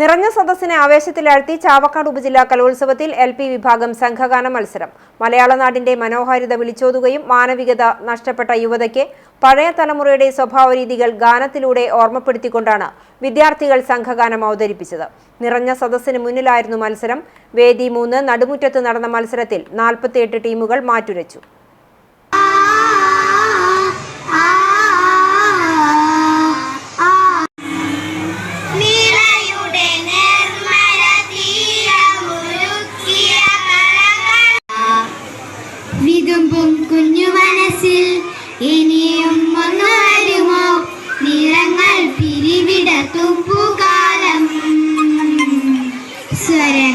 നിറഞ്ഞ സദസ്സിനെ ആവേശത്തിലാഴ്ത്തി ചാവക്കാട് ഉപജില്ലാ കലോത്സവത്തിൽ എൽ പി വിഭാഗം സംഘഗാന മത്സരം. മലയാള നാടിന്റെ മനോഹാരിത വിളിച്ചോതുകയും മാനവികത നഷ്ടപ്പെട്ട യുവതയ്ക്ക് പഴയ തലമുറയുടെ സ്വഭാവരീതികൾ ഗാനത്തിലൂടെ ഓർമ്മപ്പെടുത്തിക്കൊണ്ടാണ് വിദ്യാർത്ഥികൾ സംഘഗാനം അവതരിപ്പിച്ചത്. നിറഞ്ഞ സദസ്സിന് മുന്നിലായിരുന്നു മത്സരം. വേദി മൂന്ന് നടുമുറ്റത്ത് നടന്ന മത്സരത്തിൽ നാൽപ്പത്തിയെട്ട് ടീമുകൾ മാറ്റുരച്ചു. വിതുമ്പും കുഞ്ഞു മനസ്സിൽ ഇനിയും ഒന്ന് വരുമോ നിറങ്ങൾ പിരിവിട തുമ്പുകാലം സ്വരം